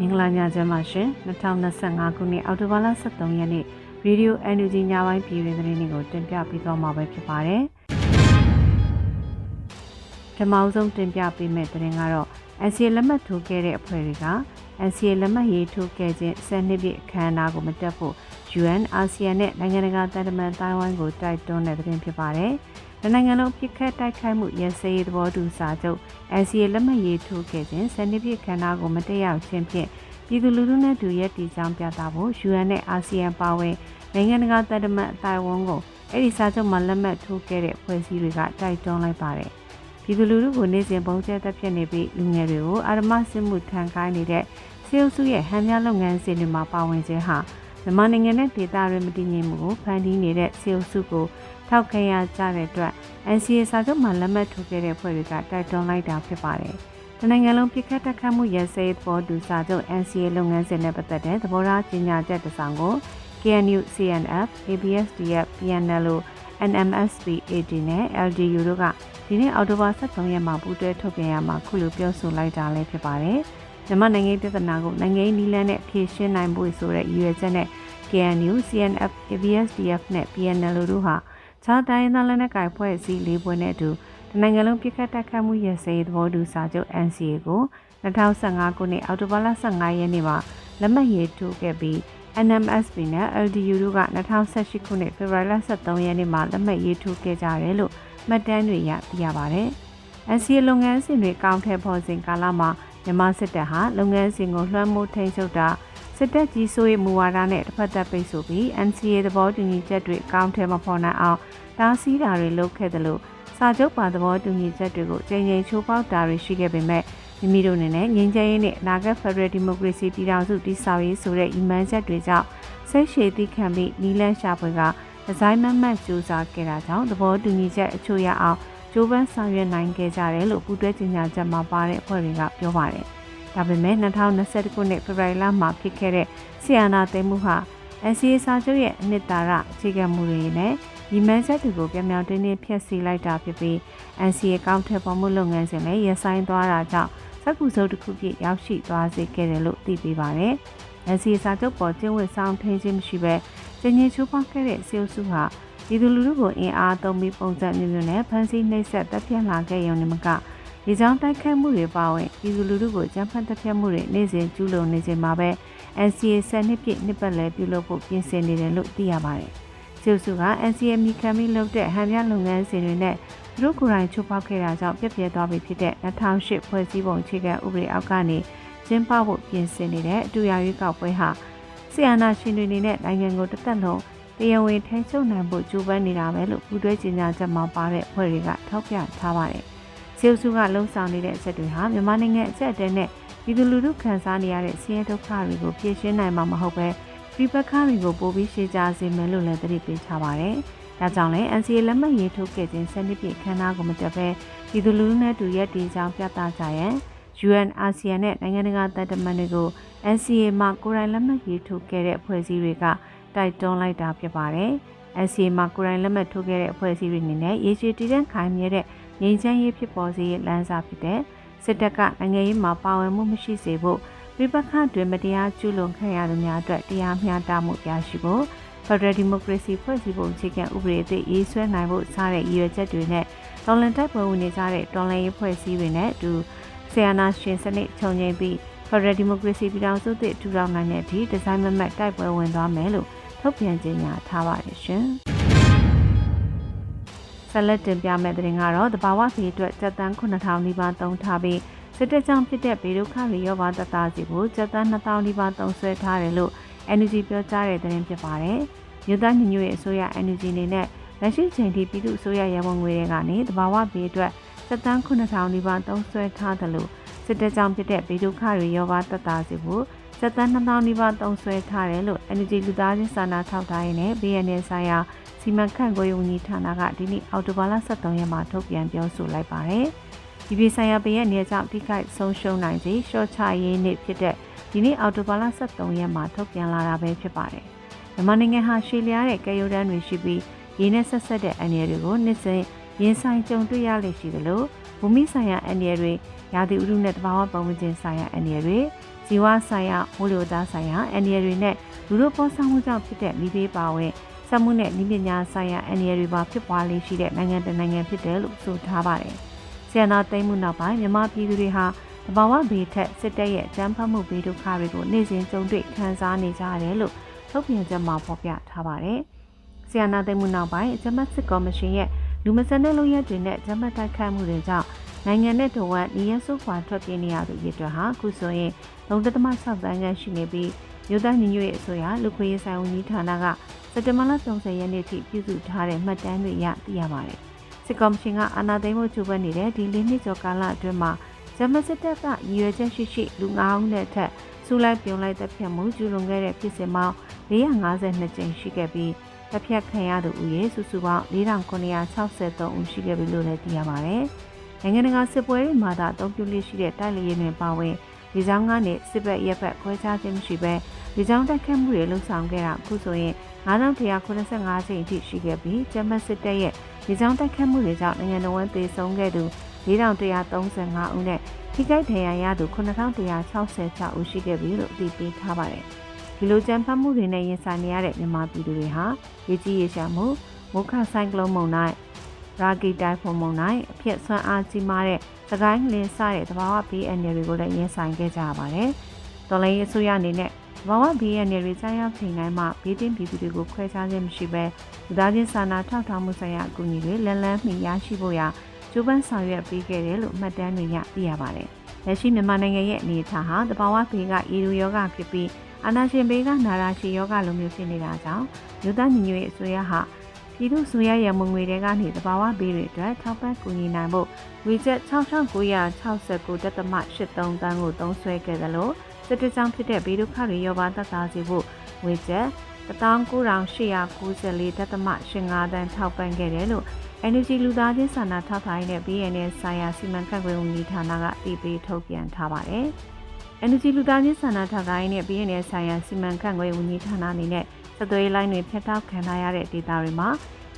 မင်္ဂလာညချမ်းပါရှင်2025ခုနှစ်အောက်တိုဘာလ23ရက်နေ့ရေဒီယို NUG ညပိုင်းပြည်တွင်သတင်းတွေကိုတင်ပြပေးသွားမှာပဲဖြစ်ပါတယ်ပထမဆုံးတင်ပြပေးမယ့်သတင်းကတော့ NCA လက်မှတ်ထိုးခဲ့တဲ့အဖွဲ့တွေက NCA လက်မှတ်ရေးထိုးခဲ့ခြင်း10နှစ်ပြည့်အခမ်းအနားကိုမတက်ဖို့ UN, ASEAN နဲ့နိုင်ငံတကာတန်တမန်တိုင်းဝိုင်းကိုတိုက်တွန်းတဲ့သတင်းဖြစ်ပါတယ်။ဒီ နိုင်ငံလုံးပြစ်ခတ်တိုက်ခိုက်မှုရစရေးသဘောတူစာချုပ် NCA လက်မှတ်ရေးထိုးခဲ့ခြင်း10နှစ်ပြည့်ခမ်းနားကိုမတက်ရောက်ခြင်းဖြင့်ပြည်သူလူထုနဲ့တူရက်တီကြောင်းပြသဖို့ UN နဲ့ ASEAN ပါဝင်နိုင်ငံတကာတန်တမန်အတိုင်းဝိုင်းကိုအဲ့ဒီစာချုပ်မှာလက်မှတ်ထိုးခဲ့တဲ့ဖွဲ့စည်းတွေကတိုက်တွန်းလိုက်ပါတယ်။ပြည်သူလူထုကိုနေ့စဉ်ပုံကျဲတက်ဖြစ်နေပြီးလူငယ်တွေကိုအာရမစစ်မှုထမ်းခိုင်းနေတဲ့စေအုပ်စုရဲ့ဟန်များလုပ်ငန်းစဉ်တွေမှာပါဝင်ခြင်းဟာမြန်မာနိုင်ငံနဲ့ဒေသတွင်းမတည်ငြိမ်မှုကိုဖန်တီးနေတဲ့စေအုပ်စုကို ထောက်ခံရကြတဲ့အတွက် NCA စာချုပ်မှာလက်မှတ်ထိုးခဲ့တဲ့ဖွဲ့တွေကတိုက်တွန်းလိုက်တာဖြစ်ပါတယ်။တနိုင်ငံလုံးပြစ်ခတ်တက်ခတ်မှုရစဲပေါ်တူစာချုပ် NCA လုပ်ငန်းစဉ်နဲ့ပတ်သက်တဲ့သဘောထားကြေညာချက်တစ်စောင်ကို KNU, CNF, ABSDF, PNLO, NMSP, AD နဲ့ LDU တို့ကဒီနေ့အောက်တိုဘာ23ရက်မှာပူးတွဲထုတ်ပြန်ရမှာခုလိုပြောဆိုလိုက်တာလည်းဖြစ်ပါတယ်။မြန်မာနိုင်ငံပြည်ထနာကိုနိုင်ငံရေးနည်းလမ်းနဲ့ဖြည့်ရှင်းနိုင်ဖို့ဆိုတဲ့ရည်ရွယ်ချက်နဲ့ KNU, CNF, ABSDF နဲ့ PNL တို့ဟာ ခြားတိုင်းသားလက်နက်ကိုင်ဖွဲ့စည်းလေးပွဲနဲ့အတူတနိုင်ငံလုံးပြစ်ခတ်တိုက်ခတ်မှုရစဲသဘောတူစာချုပ် NCA ကို2015ခုနှစ်အောက်တိုဘာလ15ရက်နေ့မှာလက်မှတ်ရေးထိုးခဲ့ပြီး NMSP နဲ့ LDU တို့က2018ခုနှစ်ဖေဖော်ဝါရီလ23ရက်နေ့မှာလက်မှတ်ရေးထိုးခဲ့ကြတယ်လို့မှတ်တမ်းတွေရသိရပါတယ်။ NCA လုပ်ငန်းစဉ်တွေကောင်းထည်ဖော်စဉ်ကာလမှာမြန်မာစစ်တပ်ဟာလုပ်ငန်းစဉ်ကိုလွှမ်းမိုးထိန်းချုပ်တာ စစ်တပ်ကြီးစိုးရေးမူဝါဒနဲ့တစ်ဖက်သက်ပိတ်ဆို့ပြီး NCA သဘောတူညီချက်တွေအကောင့်ထဲမဖော်နိုင်အောင်တားဆီးတာတွေလုပ်ခဲ့တယ်လို့စာချုပ်ပါသဘောတူညီချက်တွေကိုချိန်ချိန်ချိုးပေါက်တာတွေရှိခဲ့ပေမဲ့မိမိတို့အနေနဲ့ငြိမ်းချမ်းရေးနဲ့အနာဂတ် Federal Democracy ပြည်ထောင်စုတည်ဆောက်ရေးဆိုတဲ့ဤမှန်းချက်တွေကြောင့်စိတ်ရှည်သိခံပြီးနီလန်းရှာဖွေကဒီဇိုင်းမတ်မတ်စူးစမ်းခဲ့တာကြောင့်သဘောတူညီချက်အချို့ရအောင်ဂျိုးပန်းဆောင်ရွက်နိုင်ခဲ့ကြတယ်လို့ပူးတွဲကြေညာချက်မှာပါတဲ့အဖွဲ့တွေကပြောပါတယ်။ ဒါပေမဲ့2021ခုနှစ်ဖေဖော်ဝါရီလမှာဖြစ်ခဲ့တဲ့ဆီယနာသိမ်းမှုဟာ NCA စာချုပ်ရဲ့အနှစ်သာရအခြေခံမူတွေနဲ့ညီမန်းချက်တွေကိုပြောင်ပြောင်တင်းတင်းဖျက်ဆီးလိုက်တာဖြစ်ပြီး NCA ကောင်းထက်ပေါ်မှုလုပ်ငန်းစဉ်လည်းရဆိုင်သွားတာကြောင့်စက်ကူစုပ်တစ်ခုပြည့်ရောက်ရှိသွားစေခဲ့တယ်လို့သိပေးပါတယ်။ NCA စာချုပ်ပေါ်ကျင်းဝတ်ဆောင်ထင်းခြင်းမရှိဘဲကျင်းချင်းချိုးဖောက်ခဲ့တဲ့စေအုပ်စုဟာပြည်သူလူထုကိုအင်အားသုံးပြီးပုံစံမျိုးမျိုးနဲ့ဖမ်းဆီးနှိပ်စက်တပ်ဖြတ်လာခဲ့ရုံနဲ့မက ဒီကြောင့်တိုက်ခိုက်မှုတွေပါဝင်ပြည်သူလူထုကိုကြမ်းဖက်တပ်ဖြတ်မှုတွေနေ့စဉ်ကျူးလွန်နေချိန်မှာပဲ NCA 10နှစ်ပြည့်နှစ်ပတ်လည်ပြုလုပ်ဖို့ပြင်ဆင်နေတယ်လို့သိရပါတယ်။ကျုပ်စုက NCA မိခံပြီးလုပ်တဲ့ဟန်ပြလုပ်ငန်းစဉ်တွေနဲ့သူတို့ကိုယ်တိုင်ချိုးဖောက်ခဲ့တာကြောင့်ပြက်ပြဲသွားပြီဖြစ်တဲ့2008ဖွဲ့စည်းပုံအခြေခံဥပဒေအောက်ကနေကျင်းပဖို့ပြင်ဆင်နေတဲ့အတူရရွေးကောက်ပွဲဟာဆီယနာရှင်တွေနေနဲ့နိုင်ငံကိုတစ်သက်လုံးတရားဝင်ထိန်းချုပ်နိုင်ဖို့ကြိုးပမ်းနေတာပဲလို့ပူးတွဲကြေညာချက်မှာပါတဲ့ဖွဲ့တွေကထောက်ပြထားပါတယ်။ ဆီယုစုကလှုံ့ဆော်နေတဲ့အချက်တွေဟာမြန်မာနိုင်ငံအချက်အတဲနဲ့ပြည်သူလူထုခံစားနေရတဲ့ဆင်းရဲဒုက္ခတွေကိုဖြေရှင်းနိုင်မှာမဟုတ်ပဲပြည်ပခါတွေကိုပိုပြီးရှေ့ကြစေမယ်လို့လည်းသတိပေးထားပါတယ်။ဒါကြောင့်လည်း NCA လက်မှတ်ရေးထိုးခဲ့ခြင်းစနစ်ပြည့်ခမ်းနားကိုမတက်ဘဲပြည်သူလူထုနဲ့တူရက်တည်ကြောင်းပြသကြရန် UN ASEAN နဲ့နိုင်ငံတကာတပ်တမန်တွေကို NCA မှာကိုယ်တိုင်လက်မှတ်ရေးထိုးခဲ့တဲ့အဖွဲ့အစည်းတွေကတိုက်တွန်းလိုက်တာဖြစ်ပါတယ်။ NCA မှာကိုယ်တိုင်လက်မှတ်ထိုးခဲ့တဲ့အဖွဲ့အစည်းတွေအနေနဲ့ရေရှည်တည်တံ့ခိုင်မြဲတဲ့ ငြိမ်းချမ်းရေးဖြစ်ပေါ်စေရေးလမ်းစာဖြစ်တဲ့စစ်တပ်ကနိုင်ငံရေးမှာပါဝင်မှုမရှိစေဖို့ပြည်ပခတ်တွင်မတရားကျူးလွန်ခံရသူများအတွက်တရားမျှတမှုရရှိဖို့ Federal Democracy ဖွဲ့စည်းပုံအခြေခံဥပဒေအသစ်ရေးဆွဲနိုင်ဖို့စတဲ့ရည်ရွယ်ချက်တွေနဲ့တော်လန်တိုက်ပွဲဝင်နေကြတဲ့တော်လန်ရေးဖွဲ့စည်းတွေနဲ့အတူဆီယနာရှင်စနစ်ခြုံငိမ့်ပြီး Federal Democracy ပြည်ထောင်စုသစ်ထူထောင်နိုင်တဲ့အထိဒီဇိုင်းမမတ်တိုက်ပွဲဝင်သွားမယ်လို့ထုတ်ပြန်ကြေညာထားပါတယ်ရှင်။ ဆက်လက်တင်ပြမယ့်သတင်းကတော့တဘာဝဖီအတွက်စက်တန်း9000နီးပါးသုံးထားပြီးစစ်တပ်ကြောင့်ဖြစ်တဲ့ဘေဒုက္ခတွေရောပါတသားစီကိုစက်တန်း2000နီးပါးသုံးဆွဲထားတယ်လို့ NUG ပြောကြားတဲ့သတင်းဖြစ်ပါတယ်။မြို့သားညီညွတ်ရေးအစိုးရ NUG အနေနဲ့လက်ရှိချိန်ထိပြည်သူ့အစိုးရရန်ငွေတွေကနေတဘာဝဖီအတွက်စက်တန်း9000နီးပါးသုံးဆွဲထားတယ်လို့စစ်တပ်ကြောင့်ဖြစ်တဲ့ဘေဒုက္ခတွေရောပါတသားစီကိုစက်တန်း2000နီးပါးသုံးဆွဲထားတယ်လို့ NUG လူသားချင်းစာနာထောက်ထားရေးနဲ့ BNN ဆိုင်ရာ စီမံခန့်ခွဲရေးဝန်ကြီးဌာနကဒီနေ့အောက်တိုဘာလ23ရက်မှာထုတ်ပြန်ပြောဆိုလိုက်ပါတယ်။ဒီပြည်ဆိုင်ရာပြည်ရဲ့နေကြောင့်တိခိုက်ဆုံးရှုံးနိုင်စေရှော့ချရေးနေ့ဖြစ်တဲ့ဒီနေ့အောက်တိုဘာလ23ရက်မှာထုတ်ပြန်လာတာပဲဖြစ်ပါတယ်။မြန်မာနိုင်ငံဟာရှေလျားတဲ့ကဲရိုးတန်းတွေရှိပြီးရင်းနဲ့ဆက်ဆက်တဲ့အန္တရာယ်တွေကိုနှစ်စဉ်ရင်ဆိုင်ကြုံတွေ့ရလိမ့်ရှိသလိုဘူမိဆိုင်ရာအန္တရာယ်တွေရာသီဥတုနဲ့တဘာဝပတ်ဝန်းကျင်ဆိုင်ရာအန္တရာယ်တွေဇီဝဆိုင်ရာမိုးလေဝသဆိုင်ရာအန်ဒီရတွေနဲ့လူတို့ပေါ်ဆောင်မှုကြောင့်ဖြစ်တဲ့မိဘေးပါဝင် စက်မှုနဲ့ဤပညာဆိုင်ရာအန်ဒီရတွေပါဖြစ်ပွားလေးရှိတဲ့နိုင်ငံတကာနိုင်ငံဖြစ်တယ်လို့ဆိုထားပါတယ်။ဆီယနာသိမ်းမှုနောက်ပိုင်းမြန်မာပြည်သူတွေဟာတဘာဝဘေးထက်စစ်တပ်ရဲ့အကြမ်းဖက်မှုဘေးဒုက္ခတွေကိုနေ့စဉ်ကြုံတွေ့ခံစားနေကြရတယ်လို့ထုတ်ပြန်ချက်မှာဖော်ပြထားပါတယ်။ဆီယနာသိမ်းမှုနောက်ပိုင်းအကြမ်းဖက်စစ်ကော်မရှင်ရဲ့လူမဆန်တဲ့လုပ်ရက်တွေနဲ့အကြမ်းဖက်တိုက်ခိုက်မှုတွေကြောင့်နိုင်ငံနဲ့တဝက်နေရဆုခွာထွက်ပြေးနေရသူရစ်တွေဟာအခုဆိုရင်3.6တန်းခန့်ရှိနေပြီး မြို့သားညီညွတ်ရေးအစိုးရလူခွေရေးဆိုင်ဝန်ကြီးဌာနကစက်တဘာလ30ရက်နေ့ထိပြုစုထားတဲ့မှတ်တမ်းတွေရသိရပါတယ်။စစ်ကော်မရှင်ကအာဏာသိမ်းမှုကြိုးပမ်းနေတဲ့ဒီလေးနှစ်ကျော်ကာလအတွင်းမှာဂျမစစ်တပ်ကရည်ရွယ်ချက်ရှိရှိလူ9ဦးနဲ့ထက်စူလိုက်ပြုံလိုက်တပ်ဖြတ်မှုကျူးလွန်ခဲ့တဲ့ဖြစ်စဉ်ပေါင်း452ကြိမ်ရှိခဲ့ပြီးတပ်ဖြတ်ခံရသူဦးရေစုစုပေါင်း4963ဦးရှိခဲ့ပြီလို့လည်းသိရပါတယ်။နိုင်ငံတကာစစ်ပွဲတွေမှာသာအသုံးပြုလေးရှိတဲ့တိုက်လေယာဉ်တွေပါဝင် ဒီကြောင်းကနေစစ်ဘက်ရက်ဘက်ခွဲခြားခြင်းမရှိဘဲဒီကြောင်းတက်ခတ်မှုတွေလှုပ်ဆောင်ခဲ့တာအခုဆိုရင်9185ချိန်အထိရှိခဲ့ပြီးဂျမတ်စစ်တပ်ရဲ့ဒီကြောင်းတက်ခတ်မှုတွေကြောင့်နိုင်ငံတော်ဝန်သေဆုံးခဲ့သူ4135ဦးနဲ့ထိခိုက်ဒဏ်ရာရသူ9166ဦးရှိခဲ့ပြီလို့အသိပေးထားပါတယ်။ဒီလိုကြမ်းဖက်မှုတွေနဲ့ရင်ဆိုင်နေရတဲ့မြန်မာပြည်သူတွေဟာရေကြီးရေရှာမှုမုခဆိုင်ကလုန်းမုန်တိုင်း ရာဂီတိုင်းဖုံမုန်တိုင်းအဖြစ်ဆွမ်းအားကြီးမားတဲ့သကိုင်းလင်းစတဲ့သဘာဝဘေးအန္တရာယ်တွေကိုလည်းရင်ဆိုင်ခဲ့ကြရပါတယ်။တော်လိုင်းရေးအစိုးရအနေနဲ့သဘာဝဘေးအန္တရာယ်တွေကြားရောက်ချိန်တိုင်းမှာဘေးတင်ပြည်သူတွေကိုခွဲခြားခြင်းမရှိဘဲလူသားချင်းစာနာထောက်ထားမှုဆိုင်ရာအကူအညီတွေလန်လန်းမှီရရှိဖို့ရာကျိုးပန်းဆောင်ရွက်ပေးခဲ့တယ်လို့မှတ်တမ်းတွေရသိရပါတယ်။လက်ရှိမြန်မာနိုင်ငံရဲ့အနေအထားဟာတဘာဝဘေးကဤလူယောဂဖြစ်ပြီးအာနာရှင်ဘေးကနာရာရှိယောဂလိုမျိုးဖြစ်နေတာကြောင့်လူသားညီညွတ်ရေးအစိုးရဟာ ပြည်သူ့ဆိုရရမငွေတွေကနေတဘာဝဘေးတွေအတွက်ထောက်ပံ့ကူညီနိုင်ဖို့ဝေချက်6969တက်သမ83တန်းကိုသုံးစွဲခဲ့သလိုစစ်တကြောင်ဖြစ်တဲ့ဘေးဒုက္ခတွေရောပါသက်သာစေဖို့ဝေချက်19894တက်သမ85တန်းထောက်ပံ့ခဲ့တယ်လို့ Energy လူသားချင်းစာနာထောက်ထားရေးနဲ့ BNN ဆိုင်ရာစီမံခန့်ခွဲဝန်ကြီးဌာနကတည်ပြီးထုတ်ပြန်ထားပါတယ်။ Energy လူသားချင်းစာနာထောက်ထားရေးနဲ့ BNN ဆိုင်ရာစီမံခန့်ခွဲဝန်ကြီးဌာနအနေနဲ့ စသွေးလိုင်းတွေဖျက်တောက်ခံထားရတဲ့ဒေတာတွေမှာ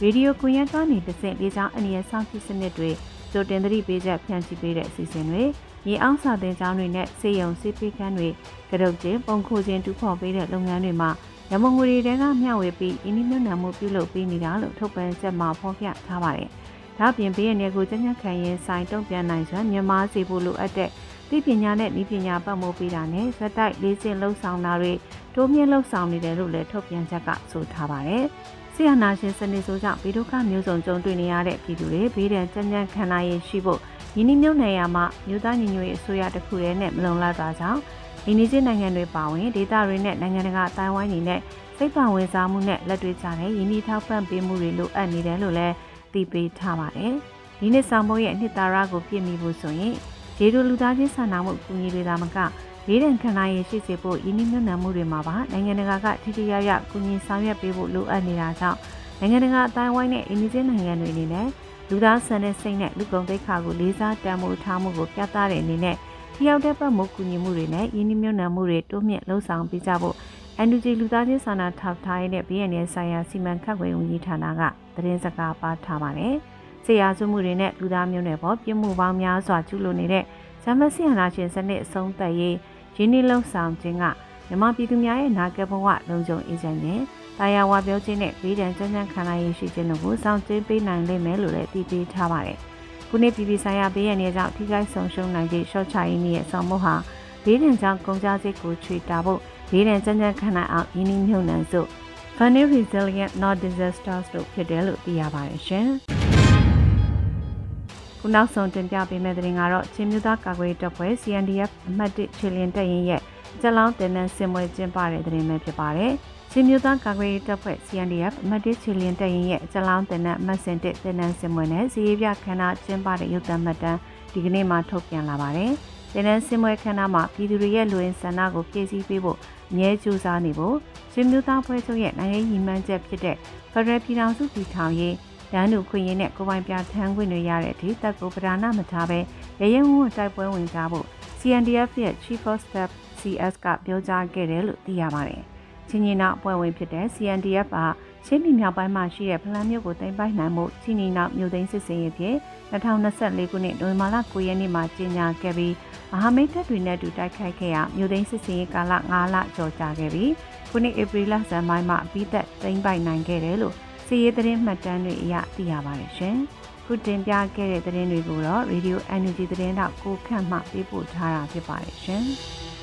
ရေဒီယိုကွန်ရက်ကနေတဆင့်လေးချောင်းအနည်းဆောင်းဖြစ်စနစ်တွေကြိုတင်သတိပေးချက်ဖြန့်ချိပေးတဲ့အစီအစဉ်တွေရေအောင်စာတင်ကျောင်းတွေနဲ့စေယုံစေးပေးခန်းတွေကရုတ်ချင်းပုံခိုချင်းတူဖော်ပေးတဲ့လုပ်ငန်းတွေမှာရမုံငွေတွေကမျှဝေပြီးအင်းဒီမြို့နယ်မှုပြုလုပ်ပေးနေတာလို့ထုတ်ပြန်ချက်မှာဖော်ပြထားပါတယ်။ဒါ့အပြင်ဘေးရည်ကိုကျញ្ញခံရင်ဆိုင်တုံ့ပြန်နိုင်စွာမြန်မာစီဖို့လိုအပ်တဲ့သိပညာနဲ့ဤပညာပတ်မိုးပေးတာနဲ့ဇက်တိုက်လေးစင်လှုပ်ဆောင်တာတွေ တိုးမြင့်လှုပ်ဆောင်နေတယ်လို့လည်းထုတ်ပြန်ချက်ကဆိုထားပါတယ်။ဆီယနာရှင်စနေဆိုကြောင့်ဘေးဒုက္ခမျိုးစုံကြုံတွေ့နေရတဲ့ပြည်သူတွေဘေးဒဏ်ကြမ်းကြမ်းခံနိုင်ရရှိဖို့ယင်းနှမြုပ်နယ်ရမှာမြို့သားညီညွတ်ရေးအစိုးရတစ်ခုတည်းနဲ့မလုံလောက်တာကြောင့်အိန္ဒိယနိုင်ငံတွေပါဝင်ဒေသတွေနဲ့နိုင်ငံတကာအတိုင်းဝိုင်းတွေနဲ့စိတ်ပါဝင်စားမှုနဲ့လက်တွေ့ကြတဲ့ယင်းနှထောက်ပံ့ပေးမှုတွေလိုအပ်နေတယ်လို့လည်းသိပေးထားပါတယ်။ဒီနှစ်ဆောင်ဖို့ရဲ့အနှစ်သာရကိုပြည့်မီဖို့ဆိုရင်ရေဒိုလူသားချင်းစာနာမှုအကူအညီတွေသာမက လေးတန်ခံနိုင်ရရှိစေဖို့ယင်းနှမြုပ်နှံမှုတွေမှာပါနိုင်ငံတကာကထိထိရောက်ရောက်ကူညီဆောင်ရွက်ပေးဖို့လိုအပ်နေတာကြောင့်နိုင်ငံတကာအတိုင်းဝိုင်းနဲ့အိန္ဒိယနိုင်ငံတွေအနေနဲ့လူသားဆန်တဲ့စိတ်နဲ့လူကုန်သိက္ခာကိုလေးစားတန်ဖိုးထားမှုကိုပြသတဲ့အနေနဲ့ထိရောက်တဲ့ပတ်မှုကူညီမှုတွေနဲ့ယင်းနှမြုံနှံမှုတွေတိုးမြင့်လှုံ့ဆော်ပေးကြဖို့ NUG လူသားချင်းစာနာထောက်ထားရေးနဲ့ BNN ဆိုင်ရာစီမံခန့်ခွဲဝန်ကြီးဌာနကသတင်းစကားပါထားပါတယ်။ဆေးရစုမှုတွေနဲ့လူသားမျိုးနွယ်ပေါ်ပြမှုပေါင်းများစွာကျူးလွန်နေတဲ့ဇမဆီယနာရှင်စနစ်အဆုံးသက်ရေး ရင်းနှီးလှုံ့ဆော်ခြင်းကမြမပြည်သူများရဲ့နာကဘဝလုံခြုံအေးချမ်းခြင်းတာယာဝါပြောခြင်းနဲ့ဘေးဒဏ်ကြမ်းကြမ်းခံနိုင်ရရှိခြင်းတို့ကိုစောင့်ကြည့်ပေးနိုင်လိမ့်မယ်လို့လည်းတည်ပြီးထားပါတယ်။ခုနှစ်ပြည်ပြည်ဆိုင်ရာဘေးရန်တွေကြောင့်ထိခိုက်ဆုံးရှုံးနိုင်ခြင်းရှော့ချရင်းရဲ့ဆောင်မှုဟာဘေးဒဏ်ကြောင့်ကုန်ကြစိတ်ကိုချွေတာဖို့ဘေးဒဏ်ကြမ်းကြမ်းခံနိုင်အောင်ရင်းနှီးမြှုပ်နှံစို့ Funny Resilient Not Disasters တို့ဖြစ်တယ်လို့သိရပါတယ်ရှင်။ ခုနောက်ဆုံးတင်ပြပေးမယ့်သတင်းကတော့ချင်းမြူသားကာကွယ်တပ်ဖွဲ့ CNDF အမှတ်1ချီလင်တပ်ရင်းရဲ့ကျလောင်းတင်နန်းစင်မွေကျင်းပတဲ့သတင်းပဲဖြစ်ပါတယ်။ချင်းမြူသားကာကွယ်တပ်ဖွဲ့ CNDF အမှတ်1ချီလင်တပ်ရင်းရဲ့ကျလောင်းတင်နန်းမတ်စင်တစ်တင်နန်းစင်မွေနဲ့စီရေးပြခန္ဓာကျင်းပတဲ့ရုပ်သံမှတ်တမ်းဒီကနေ့မှထုတ်ပြန်လာပါတယ်။တင်နန်းစင်မွေခန္ဓာမှာပြည်သူတွေရဲ့လူရင်းဆန္ဒကိုပြည့်စည်ပေးဖို့အမြဲကြိုးစားနေဖို့ချင်းမြူသားဖွဲ့ချုပ်ရဲ့နိုင်ငံရေးမှန်းချက်ဖြစ်တဲ့ဖရယ်ပြည်ထောင်စုပြည်ထောင်ရေး တန်းတူခွင့်ရင်းနဲ့ကိုပိုင်ပြထမ်းခွင့်တွေရတဲ့အထိတပ်ကိုပဓာနာမထားပဲရရင်ဝန်းတိုက်ပွဲဝင်ကြဖို့ CNDF ရဲ့ Chief of Staff CS ကပြောကြားခဲ့တယ်လို့သိရပါတယ်။ချင်းချင်းနောက်အဖွဲ့ဝင်ဖြစ်တဲ့ CNDF ကချင်းပြည်မြောက်ပိုင်းမှာရှိတဲ့ဖလန်းမြို့ကိုတင်ပိုက်နိုင်မှုချင်းနီနောက်မြို့သိမ်းစစ်စင်ရေးဖြင့်2024ခုနှစ်နိုဝင်ဘာလ9ရက်နေ့မှာကြေညာခဲ့ပြီးမဟာမိတ်တပ်တွေနဲ့အတူတိုက်ခိုက်ခဲ့ရမြို့သိမ်းစစ်စင်ရေးကာလ9လကျော်ကြာခဲ့ပြီးခုနှစ်ဧပြီလဇန်ပိုင်းမှာအပြီးသက်သိမ်းပိုက်နိုင်ခဲ့တယ်လို့ စီရေးသတင်းမှတ်တမ်းတွေအရသိရပါတယ်ရှင်။ခုတင်ပြခဲ့တဲ့သတင်းတွေကိုတော့ Radio Energy သတင်းတော့ကိုခန့်မှပေးပို့ထားတာဖြစ်ပါတယ်ရှင်။